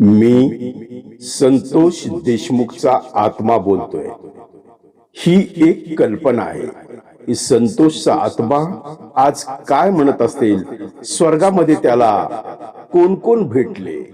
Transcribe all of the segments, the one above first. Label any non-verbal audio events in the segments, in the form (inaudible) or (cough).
मी संतोष देशमुखचा आत्मा बोलतोय. ही एक कल्पना आहे. की संतोषचा आत्मा आज काय म्हणत असतील? स्वर्गामध्ये त्याला कोण कोण भेटले?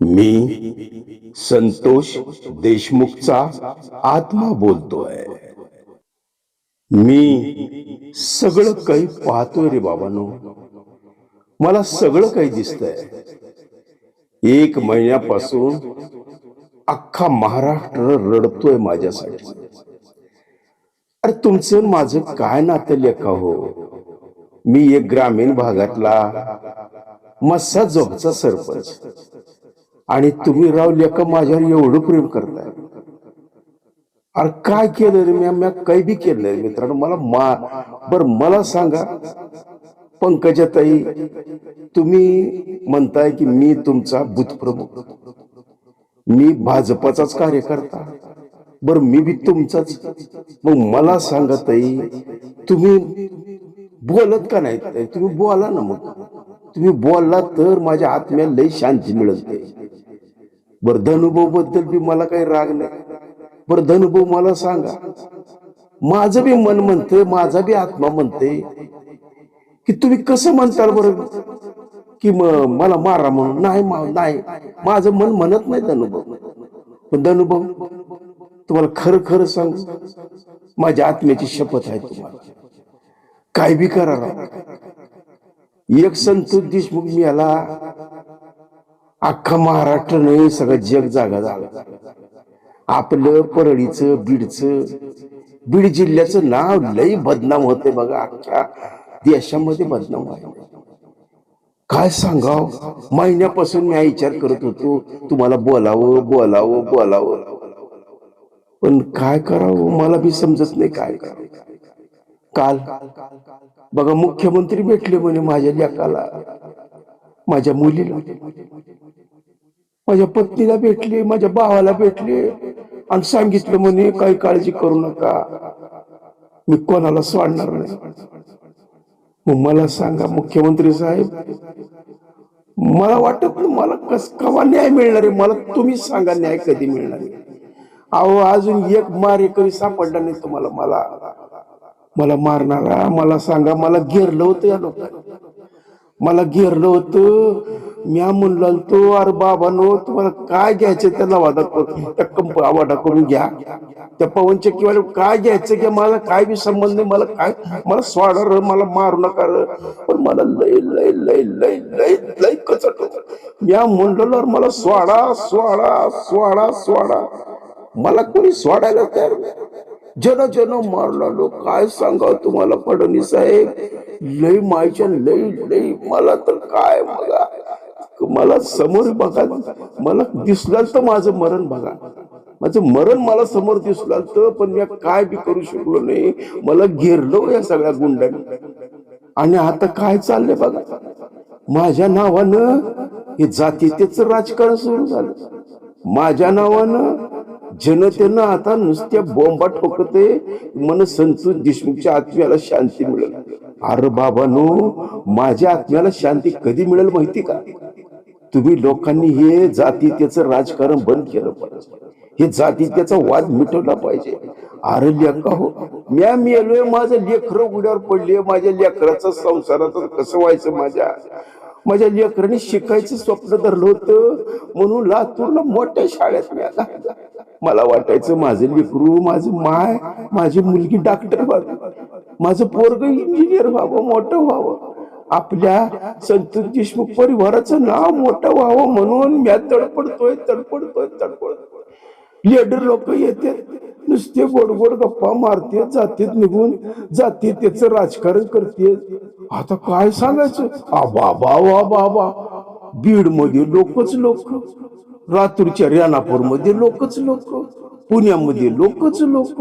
मी संतोष देशमुखचा आत्मा बोलतोय. मी सगळं काही पाहतोय रे बाबांनो. मला सगळं काही दिसतंय. एक महिन्यापासून अख्खा महाराष्ट्र रडतोय माझ्यासाठी. अरे तुमचं माझं काय नातं लेखा हो मी एक ग्रामीण भागातला मस्सा जोगचा सरपंच. आणि तुम्ही राव लेखा माझ्यावर एवढं प्रेम करताय. अरे काय केलं रे मी मी काही बी केलं रे मित्रांनो. मला मा बर मला सांगा पंकजा ताई तुम्ही म्हणताय की मी तुमचा बुथप्रमुख मी भाजपाचाच कार्यकर्ता. बर मी बी तुमचाच. मग मला सांगा ताई तुम्ही बोलत का नाही ताई? तुम्ही बोला ना मग. तुम्ही बोलला तर माझ्या आत्म्याला लय शांती मिळत. नाही बर धनुभवबद्दल बी मला काही राग नाही. बर धनुभव मला सांगा. माझं बी मन म्हणते माझा बी आत्मा म्हणते की तुम्ही कसं म्हणताल बरं? की मला मारा म्हणून. नाही नाही. माझं मन म्हणत नाही धनुभव पण धनुभव तुम्हाला खरं खरं सांग. माझ्या आत्म्याची शपथ आहे तुम्हाला. काय बी करा एक संतोष देशमुख मी याला अख्खा महाराष्ट्र नाही सगळं जग जागा झालं. आपलं परळीचं बीडचं. बीड जिल्ह्याचं नाव लई बदनाम होते बघा अख्ख्या देशामध्ये बदनाम आहे काय सांगाव? महिन्यापासून मी विचार करत होतो तुम्हाला बोलावं बोलावं बोलावं. पण काय करावं? मला बी समजत नाही काय करावं. काल बघा मुख्यमंत्री भेटले म्हणे माझ्या लेकाला. माझ्या मुलीला. माझ्या पत्नीला भेटले माझ्या भावाला भेटले. आणि सांगितलं म्हणे काही काळजी करू नका. मी कोणाला सोडणार नाही. मग मला सांगा मुख्यमंत्री साहेब मला वाटत नाही मला कस कवा न्याय मिळणार आहे? मला तुम्ही सांगा न्याय कधी मिळणार आहे. अहो अजून एक मारेकरी सापडला नाही तुम्हाला मला. मला मारणारा मला सांगा मला घेरलं होतं या लोकांना. मला घेरलं होतं. म्या म्हणलो तो अरे बाबानो तुम्हाला काय घ्यायचं त्याला वादा करून त्या कंप वादा करून घ्या. त्या पवन चक्कीवाले काय घ्यायचं घ्या? मला काय बी संबंध नाही मला काय मला स्वाडा र मला मारू नका र. पण मला लय लय लय लय लय लय कचट म्या म्हणलो मला स्वाडा स्वाडा स्वाडा स्वाडा. मला कोणी स्वाडायला तयार जन जन मारला काय सांगा तुम्हाला फडणवीस साहेब? लय मायच्या लय लय मला तर काय बघा? मला समोर बघा. मला दिसलं तर माझं मरण बघा. माझं मरण मला समोर दिसलं तर पण मी काय बी करू शकलो नाही. मला घेरलो या सगळ्या गुंडांनी. आणि आता काय चाललंय बघा? माझ्या नावानं हे जातीतेच राजकारण सुरू झालं. माझ्या नावानं जनतेनं आता नुसत्या बोंबा ठोकते मन संतोष देशमुखच्या आत्म्याला शांती मिळेल अरे बाबानो माझ्या आत्म्याला शांती कधी मिळेल माहिती का? तुम्ही लोकांनी हे जाती राजकारण बंद केलं पाहिजे. हे जाती वाद मिटवला पाहिजे. अरे लेखा हो म्या मेलोय माझं लेकर उड्यावर पडले माझ्या लेकराचं संसाराचं कसं व्हायचं माझ्या? माझ्या लेकरांनी शिकायचं स्वप्न धरलं होतं म्हणून लातूरला मोठ्या शाळेत मिळाला. मला वाटायचं माझं लेकरू माझं माय माझी मुलगी डॉक्टर व्हावी. माझं पोरग इंजिनियर व्हावं मोठं व्हावं. आपल्या संतोष देशमुख परिवाराचं नाव मोठं व्हावं म्हणून मी तडपडतोय तडपडतोय तडपडतोय. लेडर लोक येतात नुसते गोड गोड गप्पा मारते जातेत निघून जाते त्याचं राजकारण करते आता काय सांगायचं? आ बाबा वा बाबा बीडमध्ये लोकच लोक रात्रीच्या रेणापूरमध्ये लोकच लोक. पुण्यामध्ये लोकच लोक.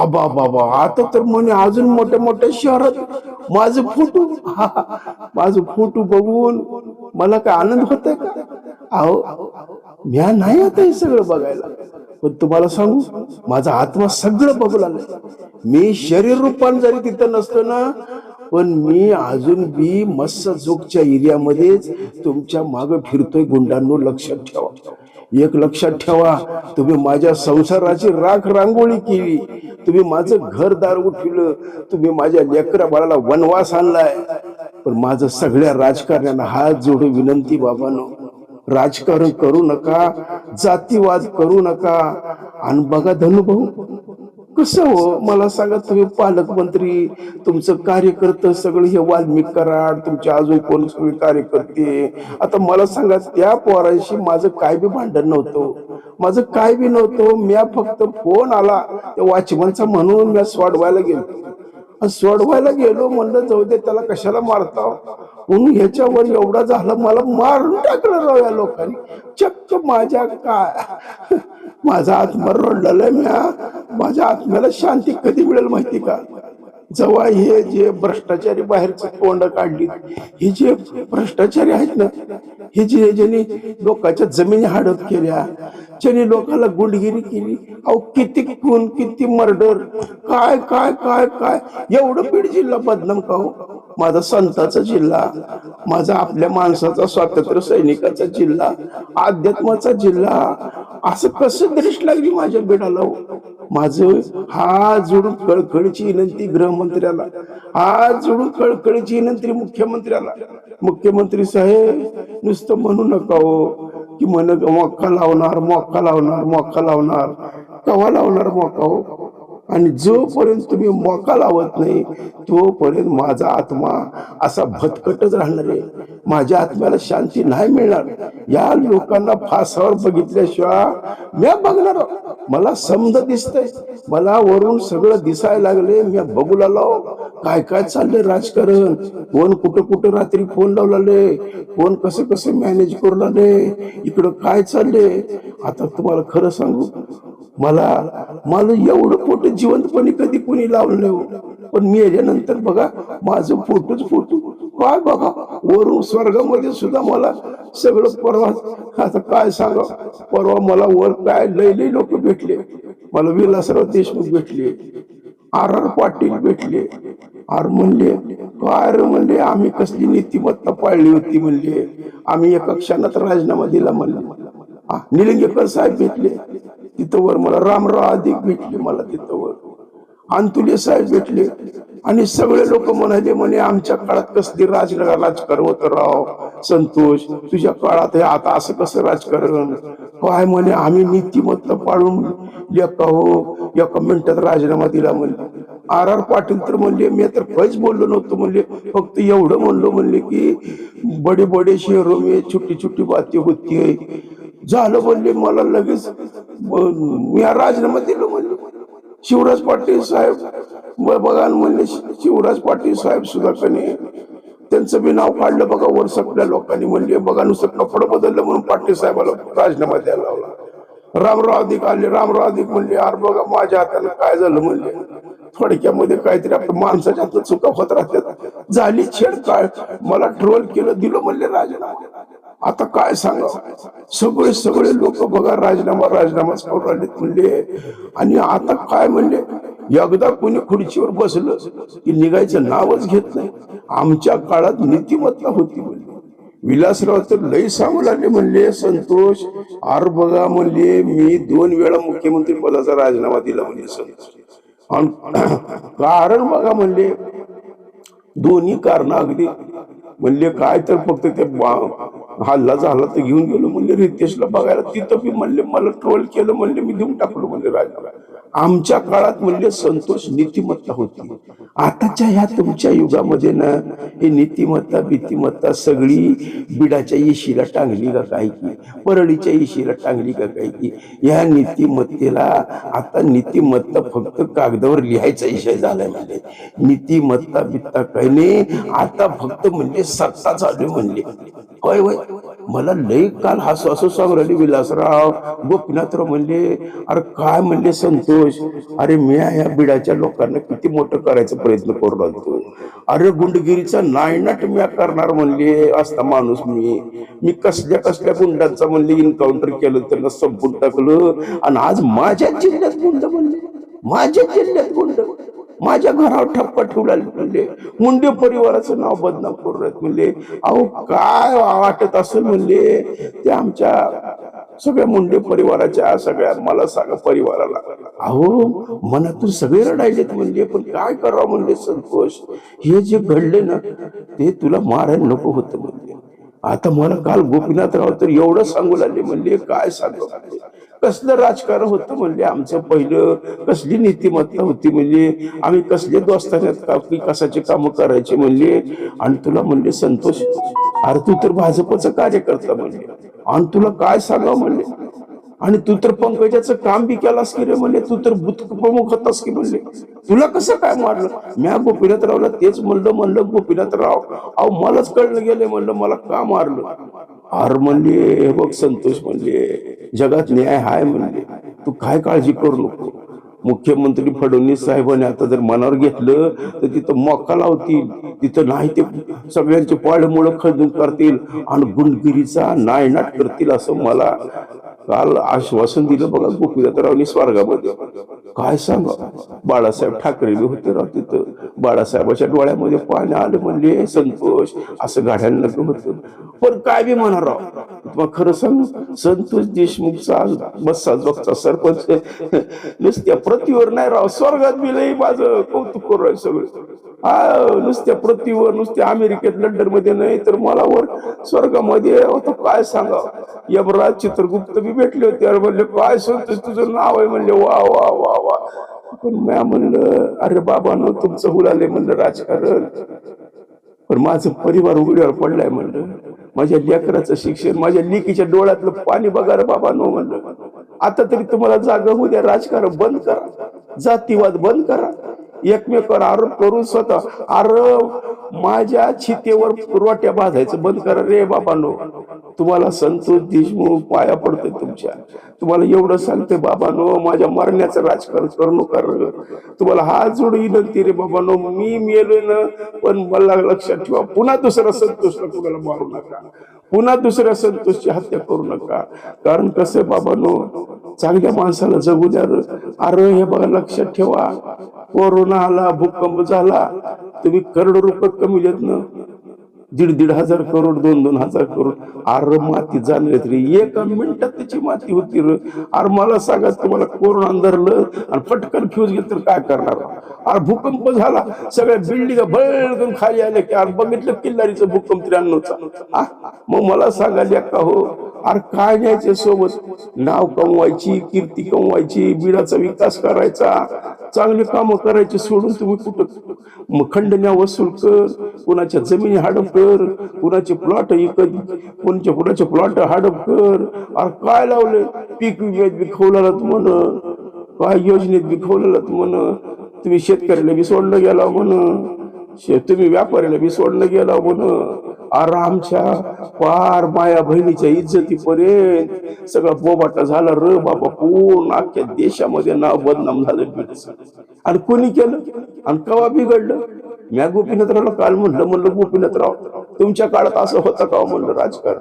आबा बाबा आता तर म्हणे अजून मोठ्या मोठ्या शहरात माझं फोटो माझं फोटो बघून मला काय आनंद होत का? अहो म्या नाही आता हे सगळं बघायला. पण तुम्हाला सांगू माझा आत्मा सगळं बघू लागला. मी शरीर रूपान जरी तिथं नसतो ना पण मी अजून बी मस्त जोगच्या एरियामध्येच तुमच्या माग फिरतोय गुंडांनो लक्षात ठेवा. एक लक्षात ठेवा तुम्ही माझ्या संसाराची राख रांगोळी केली. तुम्ही माझं घरदार उठवलं. तुम्ही माझ्या लेकरा बाळाला वनवास आणलाय. पण माझं सगळ्या राजकारण्यांना हात जोडून विनंती बाबांनो राजकारण करू नका जातीवाद करू नका. आणि बघा धनुभाऊ कसं हो? मला सांगा तुम्ही पालकमंत्री तुमचं कार्यकर्त सगळं हे वाल्मिक कराड तुमचे अजून कोण सगळे कार्यकर्ते? आता मला सांगा त्या पोरांशी माझं काय बी भांडण नव्हतं. माझं काय बी नव्हतं. म्या फक्त फोन आला. त्या वॉचमनचा म्हणून म्या सोडवायला गेलो. सोडवायला गेलो म्हणलं जाऊ दे त्याला कशाला मारता म्हणून ह्याच्यावर एवढा झाला मला मारून टाकलं राव या लोकांनी. चक्क माझ्या काय माझा आत्मा रोडलेला मी माझ्या आत्म्याला शांती कधी मिळेल माहिती का? जवळ हे जे भ्रष्टाचारी बाहेरचं तोंड काढली हे जे भ्रष्टाचारी आहेत ना हे जे ज्यांनी लोकांच्या जमिनी हडप केल्या ज्यांनी लोकांना गुंडगिरी केली अहो किती खून किती मर्डर काय काय काय काय? एवढं बीड जिल्हा बदनाम का हो? माझा संताचा जिल्हा माझा आपल्या माणसाचा स्वातंत्र्य सैनिकाचा जिल्हा अध्यात्माचा जिल्हा असं कसं दृष्ट लागली माझ्या बिडाला हो? माझं जुडून जोडून कळकळीची विनंती गृहमंत्र्याला हा जोडून कळकळीची विनंती मुख्यमंत्र्याला. मुख्यमंत्री साहेब नुसतं म्हणू नका हो. की म्हण मोक्का लावणार मोक्का लावणार मोक्का लावणार. कवा लावणार मोका हो? आणि जोपर्यंत तुम्ही मोका लावत नाही तोपर्यंत माझा आत्मा असा भटकटच राहणार आहे. माझ्या आत्म्याला शांती नाही मिळणार. या लोकांना फासावर बघितल्याशिवाय मी बघणार. मला समज दिसतंय. मला वरून सगळं दिसायला लागले. मी बघू लागलो काय काय चाललंय राजकारण? कोण कुठं कुठं रात्री फोन लावलाले? कोण कसं कसं मॅनेज करू लागले? इकडं काय चाललंय? आता तुम्हाला खरं सांगू मला मला एवढं फोटो जिवंतपणे कधी कोणी लावलं नाही हो. पण मी याच्यानंतर बघा माझं फोटोच फोटो. काय बघा वरून स्वर्गामध्ये सुद्धा मला सगळं परवा आता काय सांगा? परवा मला वर काय लय लय लोक भेटले. मला विलासराव देशमुख भेटले. आर आर पाटील भेटले. आर म्हणले काय रे? म्हणले आम्ही कसली नीतिमत्ता पाळली होती म्हणले. आम्ही एका क्षणात राजीनामा दिला म्हणलं. हा, निलंगेकर साहेब भेटले. तिथं वर मला रामराव अधिक भेटले मला तिथं वर. अंतुले साहेब भेटले. आणि सगळे लोक म्हणाले म्हणे आमच्या काळात कसली राज राजकारण होतं राव? संतोष तुझ्या काळात हे आता असं कसं राजकारण? काय म्हणे आम्ही नीतिमत्ता पाळून एका हो एका मिनिटात राजीनामा दिला म्हणले आर आर पाटील तर म्हणले मी तर काहीच बोललो नव्हतो म्हणले. फक्त एवढं म्हणलो म्हणले की बडे बडे शहरो मी छोटी छोटी बाती होती. झालं म्हणले मला लगेच मी राजीनामा दिलो म्हणले. शिवराज पाटील साहेब बघा म्हणले शिवराज पाटील साहेब सुद्धा कने त्यांचं बी नाव काढलं बघा वर सगळ्या लोकांनी म्हणले बघा नुसतं फड बदललं म्हणून पाटील साहेबाला राजीनामा द्यायला लावला. रामराव अधिक आले रामराव अधिक म्हणले अरे बघा माझ्या हाताला काय झालं? म्हणले. थोडक्यामध्ये काहीतरी आपल्या माणसाच्या हातात चुका होत राहतात. झाली छेड काय मला ट्रोल केलं दिलं म्हणले राजीनामा. आता काय सांगा सगळे सगळे लोक बघा राजीनामा राजीनामाच करून राहिले म्हणले आणि आता काय म्हणले एकदा कोणी खुर्चीवर बसलं की निघायचं नावच घेत नाही. आमच्या काळात नीतिमत्ता होती म्हणले विलासराव तर लई सांगू लागले म्हणले संतोष आर बघा म्हणले मी दोन वेळा मुख्यमंत्री पदाचा राजीनामा दिला म्हणले संतोष. (clears throat) कारण बघा म्हणले दोन्ही कारण अगदी. म्हणले काय तर फक्त ते हल्ला झाला तर घेऊन गेलो म्हणले रितेशला बघायला. तिथं बी म्हणले मला ट्रोल केलं म्हणले मी देऊन टाकलो म्हणले राजीनामा. आमच्या काळात म्हणले संतोष नीतिमत्ता होती. आताच्या ह्या तुमच्या युगामध्ये ना हे नीतिमत्ता भीतिमत्ता सगळी बिडाच्या येशीला टांगली का काय की? परळीच्या येशीला टांगली का काय की? ह्या नीतिमत्तेला आता नीतिमत्ता फक्त कागदावर लिहायचा विषय झालाय म्हणजे नीतिमत्ता बित्ता काही नाही. आता फक्त म्हणजे सत्ता चालू म्हणले. होय होय. मला लई काल हसू हसू सांगरली विलासराव. गोपीनाथराव म्हणले अरे काय म्हणले संतोष? अरे मी या बिडाच्या लोकांना किती मोठं करायचा प्रयत्न करू लागतो अरे गुंडगिरीचा नायनाट मी करणार म्हणले असता माणूस मी. मी कसल्या कसल्या गुंडांचा म्हणले इन्काउंटर केलं त्यांना संपून टाकलं. आणि आज माझ्या जिल्ह्यात गुंड म्हणले. माझ्या जिल्ह्यात गुंड. माझ्या घरावर ठप्पा ठेवला म्हणले मुंडे परिवाराचं नाव बदनाम करत म्हणले. अहो काय वाटत असेल म्हणले ते आमच्या सगळ्या मुंडे परिवाराच्या सगळ्या मला सांगा परिवाराला. अहो मनातून सगळे रडायलेत म्हणले पण काय करावं म्हणले संतोष? हे जे घडले ना ते तुला मारायला नको होतं म्हणले. आता मला काल गोपीनाथराव तर एवढं सांगू लागले म्हणले काय सांगू? लागले कसलं राजकारण होतं म्हणले आमचं पहिलं? कसली नीतिमत्ता होती म्हणजे आम्ही कसले दोस्तान्यात का? की कसाचे काम करायचे म्हणले? आणि तुला म्हणले संतोष. अरे तू तर भाजपचं कार्यकर्ता म्हणले. आणि तुला काय सांगावं म्हणले? आणि तू तर पंकजाचं काम बी केलास की रे म्हणले तू तर बुथ प्रमुख होतास की म्हणले. तुला कसं काय मारलं? म्या गोपीनाथरावला तेच म्हणलं म्हणलं गोपीनाथराव अहो मलाच कळलं गेले म्हणलं मला का मारलं? आर म्हणले हे बघ संतोष म्हणले जगात न्याय हाय म्हणले. तू काय काळजी करू नको. मुख्यमंत्री फडणवीस साहेबांनी आता जर मनावर घेतलं तर तिथं मोका लावतील. तिथं नाही ते सगळ्यांचे पाळमुळं खजून करतील आणि गुंडगिरीचा नायनाट करतील असं मला काल आश्वासन दिलं बघा गोपीनाथरावनी स्वर्गामध्ये. काय सांगा? बाळासाहेब ठाकरे बी होते राव तिथं. बाळासाहेबाच्या डोळ्यामध्ये पाणी आलं म्हणले संतोष असं गाड्यांना नको होतं. पण काय बी म्हणा राव. मग खरं सांग संतोष देशमुखचा बस्सा जोगचा सरपंच. नुसत्या पृथ्वीवर नाही राव. स्वर्गात बी लई माझं कौतुक करू सगळं. हा नुसत्या पृथ्वीवर नुसत्या अमेरिकेत लंडनमध्ये नाही तर मला वर स्वर्गामध्ये काय सांगा? यमराज चित्रगुप्त बी भेटले होते. अरे म्हणले काय संतोष तुझं नाव आहे. म्हणले वा वा वा वा. पण म्या म्हणलं अरे बाबा न तुमचं उलाले म्हणलं राजकारण. पण माझं परिवार उघड्यावर पडलाय म्हणलं. माझ्या लेकराचं शिक्षण माझ्या लेकीच्या डोळ्यातलं पाणी बघा रे बाबा नो म्हणलं. आता तरी तुम्हाला जागा होऊ द्या राजकारण बंद करा. जातीवाद बंद करा. एकमेकावर आरोप करून स्वतः अरे माझ्या छितेवर रोट्या बांधायचं बंद करा रे बाबांनो तुम्हाला संतोष देशमुख पाया पडतोय तुमच्या. तुम्हाला एवढं सांगते बाबांनो माझ्या मरण्याचं राजकारण करू नका तुम्हाला हात जोडून विनंती रे बाबांनो मी मेलोय ना पण मला लक्षात ठेवा पुन्हा दुसरा संतोषला तुम्हाला मारू नका. पुन्हा दुसऱ्या संतोषची हत्या करू नका. कारण कसं बाबा नो चांगल्या माणसाला जगू द्या अरे हे बघा लक्षात ठेवा. कोरोना आला भूकंप झाला. तुम्ही करोड रुपये कमी देत ना. दीड दीड हजार करोड दोन दोन हजार करोड. अर माती जाणले तरी एका मिनिटात त्याची माती होती र. अरे मला सांगा तुम्हाला कोरोना धरलं आणि पटकन फ्यूज घेत तर काय करणार? अरे भूकंप झाला सगळ्या बिल्डिंग भळकन खाली आल्या की अरे बघितलं किल्लारीचं भूकंप त्र्याण्णवचा. मग मला सांगा का हो अरे काय न्यायचे सोबत? नाव कमवायची कीर्ती कमवायची बिडाचा विकास करायचा चांगले काम करायची सोडून तुम्ही कुठं? मग खंडण्या वसूल कर कुणाच्या जमिनी हडप कर कुणाचे प्लॉट इकत कोणच्या कुणाचे प्लॉट हडप कर. अरे काय लावले पीक विम्यात बी म्हण. काय योजनेत बी म्हण. तुम्ही शेतकऱ्याला बी सोडलं गेला म्हण. तुम्ही व्यापाऱ्याला बी सोडलं गेला म्हण. आरामच्या पार माया बहिणीच्या इज्जतीपर्यंत सगळा बोबाटा झाला. र बाबा पूर्ण अख्ख्या देशामध्ये नाव बदनाम झालं आणि कोणी केलं? आणि कवा बिघडलं? म्या गोपीनाथरावला काल म्हणलं म्हणलं गोपीनाथराव तुमच्या काळात असं होतं का? म्हणलं राजकारण.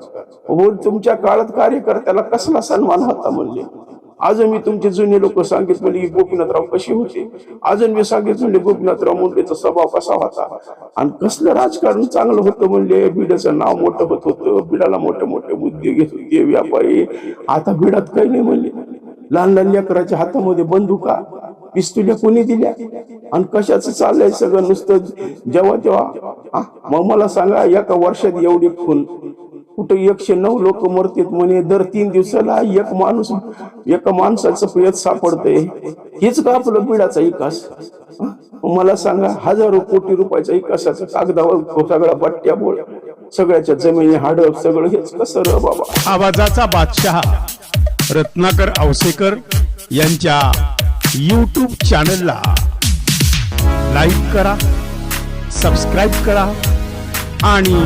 हो तुमच्या काळात कार्यकर्त्याला कसला सन्मान होता? म्हणले. आज मी तुमचे जुने लोक सांगित म्हणजे की गोपीनाथराव कशी होते? अजून मी सांगित म्हणजे गोपीनाथराव मुंडेचा स्वभाव कसा होता? आणि कसलं राजकारण चांगलं होतं म्हणजे? बिड्याचं नाव मोठं होत होतं बिडाला मोठे मोठे मुद्दे घेत होते व्यापारी. आता बिडात काही नाही म्हणले. लहान लहान लेकराच्या हातामध्ये बंदुका पिस्तुल्या कोणी दिल्या? आणि कशाचं चाललंय सगळं नुसतं जेव्हा तेव्हा मग मला सांगा एका वर्षात एवढी खून कुठं एकशे नऊ लोक मरतात म्हणे दर तीन दिवसाला एक माणूस एका माणसाचं प्रियत सापडतंय. हेच का आपलं बिडाचा विकास मला सांगा हजारो कोटी रुपयाचा विकासाचा कागदावर तो सगळा पट्ट्या बोळ सगळ्याच्या जमिनी हाडप सगळं हेच कसं र बाबा? आवाजाचा बादशहा रत्नाकर औसेकर यांच्या यूट्यूब चॅनलला लाईक करा सबस्क्राईब करा आणि